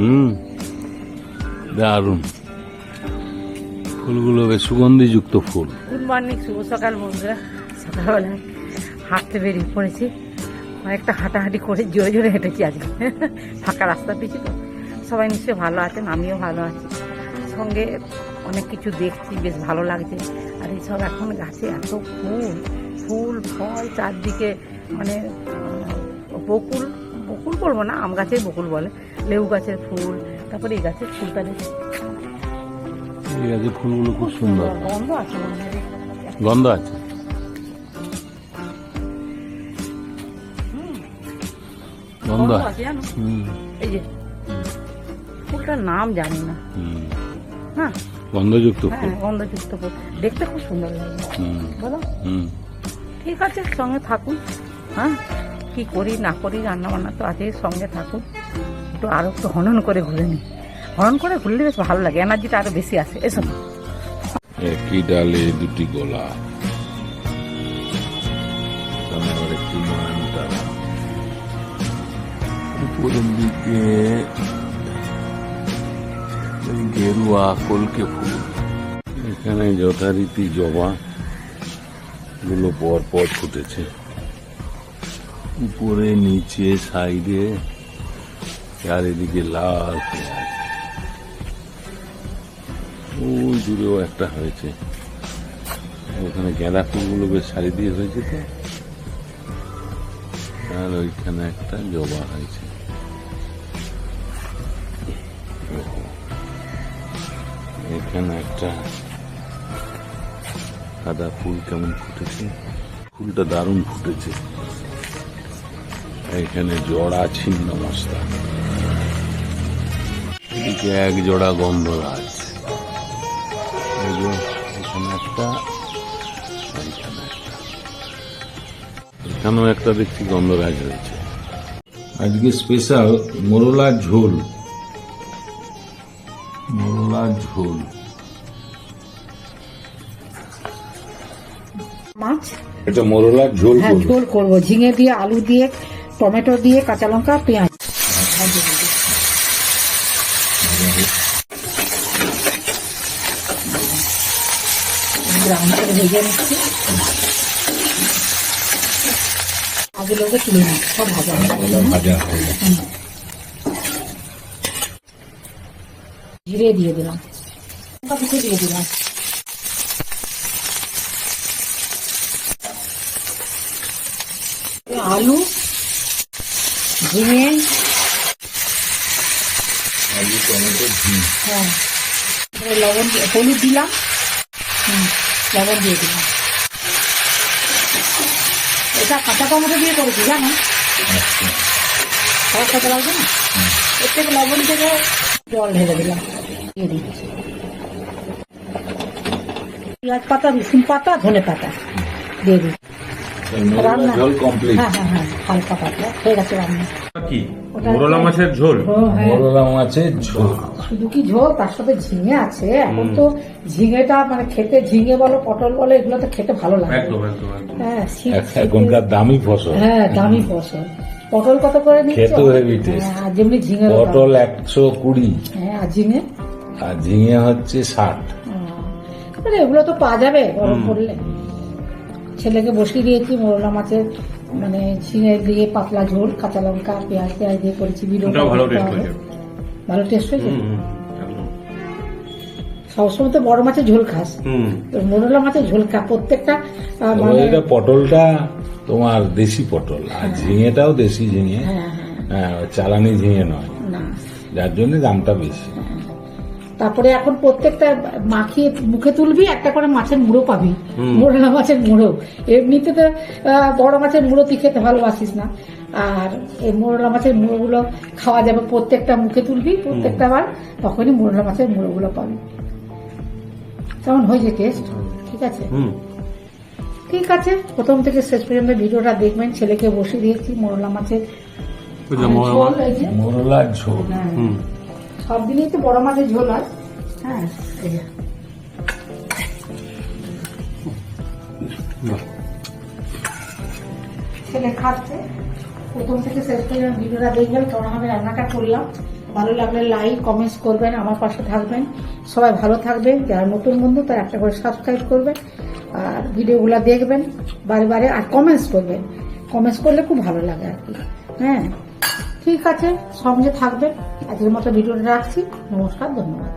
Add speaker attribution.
Speaker 1: হুম। দারুণ। ফুলগুলো বেশ সুগন্ধিযুক্ত ফুল।
Speaker 2: গুড মর্নিং শুভ সকাল বন্ধুরা। সকালবেলায় হাঁটতে বেরিয়ে পড়েছি। অনেকটা হাঁটাহাঁটি করে জোরে জোরে হেঁটেছি আজকে। ফাঁকা রাস্তা পেয়েছি তো। সবাই নিশ্চয়ই ভালো আছেন, আমিও ভালো আছি। সঙ্গে অনেক কিছু দেখছি, বেশ ভালো লাগছে। আর এইসব এখন গাছে এত ফুল ফুল, ফল, চারদিকে মানে বকুল। বলব না আম গাছের বকুল বলে লেবু গাছের ফুল তারপরে এই গাছের ফুলটা দেখি।
Speaker 1: এই আছে ফুলগুলো খুব সুন্দর।
Speaker 2: গন্ধ আছে
Speaker 1: গন্ধ আছে। গন্ধ
Speaker 2: এই যে ফুলটার নাম জানি না। হ্যাঁ
Speaker 1: গন্ধযুক্ত ফুল।
Speaker 2: গন্ধযুক্ত ফুল। দেখতে খুব সুন্দর লাগে বলো।
Speaker 1: হুম।
Speaker 2: ঠিক আছে সঙ্গে থাকুন। হ্যাঁ? কি করি, না করি রান্না বান্না তো আছে সঙ্গে থাকুক। একটু আরও একটু হনন করে ঘুরে নিই হনন করে ঘুরলে বেশ ভালো লাগে, এনার্জিটা আরও বেশি আসে এসব
Speaker 1: একই ডালে দুটি গোলা। দিকে গেরুয়া কলকে ফুল। এখানে যথারীতি জবা গুলো পর পর ফুটেছে। উপরে, নিচে, সাইডে, চারিদিকে লাল ওই দূরেও একটা হয়েছে। ওখানে গাঁদা ফুলগুলো বেশ সারি দিয়ে হয়েছে তো। আর ওইখানে একটা জবা হয়েছে। এখানে একটা সাদা ফুল কেমন ফুটেছে? ফুলটা দারুণ ফুটেছে। এখানে জড়া ছিন্ন মস্তা। এদিকে এক জোড়া গন্ধরাজ। এখানে একটা এখানে একটা। এখানেও একটা দেখছি গন্ধরাজ রয়েছে। আজকে স্পেশাল মোরলা ঝোল। মোরলা ঝোল।
Speaker 2: মাছ?
Speaker 1: এটা মোরলার ঝোল
Speaker 2: হ্যাঁ ঝোল করব। ঝিঙে দিয়ে আলু দিয়ে টমেটো দিয়ে কাঁচা লঙ্কা পেঁয়াজ। ব্রাউন করে ভেজে নিচ্ছি। আগুলোকে তুলে নিই সব ভাজা
Speaker 1: ভাজা
Speaker 2: জিরে দিয়ে দিলাম। দিয়ে দিলাম। আলু ঝিঙে
Speaker 1: আলু টমেটো
Speaker 2: হ্যাঁ লবণ দিয়ে- হলুদ দিলাম হুম লবণ দিয়ে দিলাম এটা কাঁচা টমেটো দিয়ে করেছি জানো
Speaker 1: আচ্ছা
Speaker 2: খারাপ খেতে লাগবে না এর থেকে লবণ থেকে জল ঢেলে দিলাম দিয়ে দিচ্ছি পেঁয়াজ পাতা রসুন পাতা ধনে পাতা দিয়ে
Speaker 1: মোরলা
Speaker 2: রান্না।
Speaker 1: ঝোল কমপ্লিট
Speaker 2: হ্যাঁ হ্যাঁ হ্যাঁ হালকা পাতলা। হয়ে গেছে রান্না।
Speaker 3: কি? মোরলা মাছের ঝোল?
Speaker 2: ও হ্যাঁ।
Speaker 1: মোরলা মাছের ঝোল।
Speaker 2: শুধু কি ঝোল? তার সাথে ঝিঙে আছে। এখন তো ঝিঙেটা মানে খেতে ঝিঙে বলো পটল বলো এগুলো তো খেতে ভালো লাগে।
Speaker 3: একদম একদম একদম।
Speaker 2: হ্যাঁ
Speaker 1: এখনকার দামি ফসল।
Speaker 2: হ্যাঁ দামি ফসল। পটল কত করে নিচ্ছে। হ্যাঁ, আর যেমনি ঝিঙে
Speaker 1: পটল একশো কুড়ি।
Speaker 2: হ্যাঁ আর ঝিঙে?
Speaker 1: আর ঝিঙে হচ্ছে ষাট।
Speaker 2: হুম। এগুলো তো পাওয়া যাবে গরম পড়লে। ছেলেকে বসিয়ে দিয়েছি মোরলা মাছের মানে ঝিঙে দিয়ে পাতলা ঝোল কাঁচা লঙ্কা পেঁয়াজ পেঁয়াজ দিয়ে করেছি ভিডিও
Speaker 3: ভালো টেস্ট হয়েছে।
Speaker 2: সবসময় তো বড় মাছের ঝোল খাস।
Speaker 3: হুম।
Speaker 2: তো মোরলা মাছের ঝোল খা প্রত্যেকটা মানে
Speaker 1: পটলটা তোমার দেশি পটল আর ঝিঙেটাও দেশি ঝিঙে।
Speaker 2: হ্যাঁ হ্যাঁ।
Speaker 1: হ্যাঁ চালানি ঝিঙে নয়। যার জন্য দামটা বেশি।
Speaker 2: তারপরে এখন প্রত্যেকটা মাখিয়ে মুখে তুলবি একটা করে মাছের মুড়ো পাবি।
Speaker 3: হুম।
Speaker 2: মাছের মুড়ো। এমনিতে তো আহ, বড় মাছের মুড়ো তুই খেতে ভালোবাসিস না। আর এই মোরলা মাছের মুড়োগুলো খাওয়া যাবে প্রত্যেকটা মুখে তুলবি প্রত্যেকটা বার তখনই মোরলা মাছের মুড়োগুলো পাবি। কেমন হয়েছে টেস্ট ঠিক আছে? ঠিক আছে। প্রথম থেকে শেষ পর্যন্ত ভিডিওটা দেখবেন। ছেলেকে বসিয়ে দিয়েছি মোরলা মাছের
Speaker 3: মোরলা
Speaker 2: ঝোল সব দিনেই তো বড় মাছের ঝোল হয়। হ্যাঁ ছেলে খাচ্ছে। প্রথম থেকে শেষ পর্যন্ত ভিডিওটা দেখবেন কেমন আমি রান্নাটা করলাম। ভালো লাগলে লাইক কমেন্টস করবেন আমার পাশে থাকবেন। সবাই ভালো থাকবেন। যারা নতুন বন্ধু তারা একটা করে সাবস্ক্রাইব করবেন। আর ভিডিওগুলো দেখবেন বারে বারে আর কমেন্টস করবেন। কমেন্টস করলে খুব ভালো লাগে আর কি। হ্যাঁ। ঠিক আছে সঙ্গে থাকবেন। আজকের মতো ভিডিওটা রাখছি। নমস্কার ধন্যবাদ।